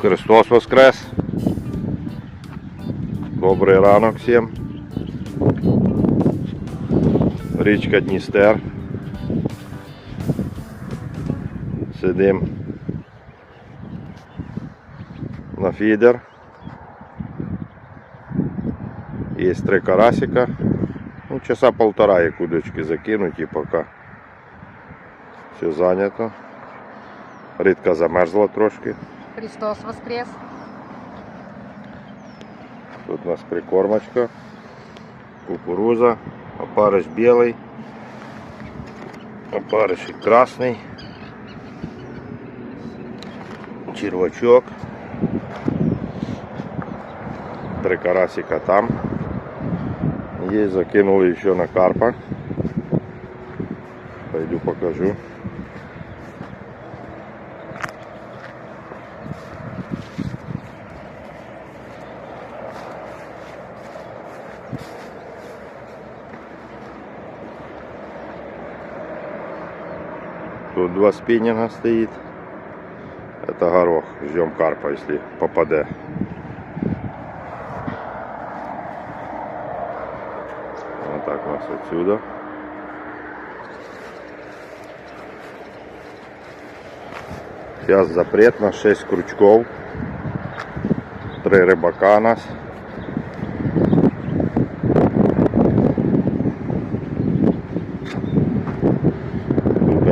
Христос Воскрес! Добрий ранок всім. Річка Дністер. Сидим на фідер. Є три карасика. Ну, часа полтора як удочки закинуті, поки все зайнято. Рідка замерзла трошки. Христос воскрес. Тут у нас прикормочка, кукуруза, опарыш белый, опарышик красный, червачок, три карасика там. Есть, закинули еще на карпа. Пойду покажу. Тут два спиннинга стоит. Это горох. Ждем карпа, если попаде. Вот так у нас отсюда. Сейчас запрет на 6 крючков. Три рыбака нас.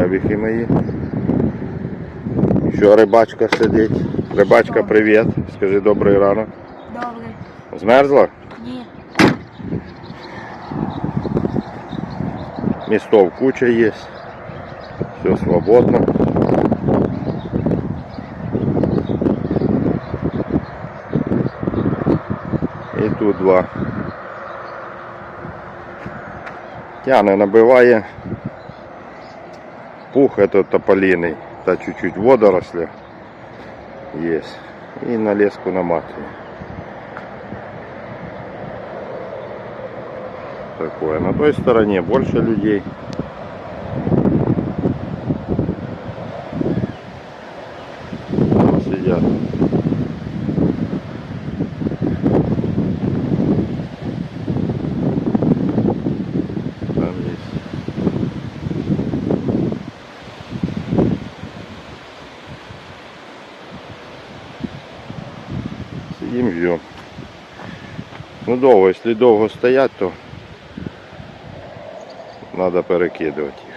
Тут мої. Що рибачка сидить. Рибачка, привіт. Скажи добрий ранок. Добрий. Змерзла? Ні. Містов куча є. Все свободно. І тут два. Тяне набиває пух этот тополиный, та чуть-чуть водоросли есть. И на леску наматываю. Такое. На той стороне больше людей. Сидят. Ждем. Ну довго, якщо довго стоять, то треба перекидувати.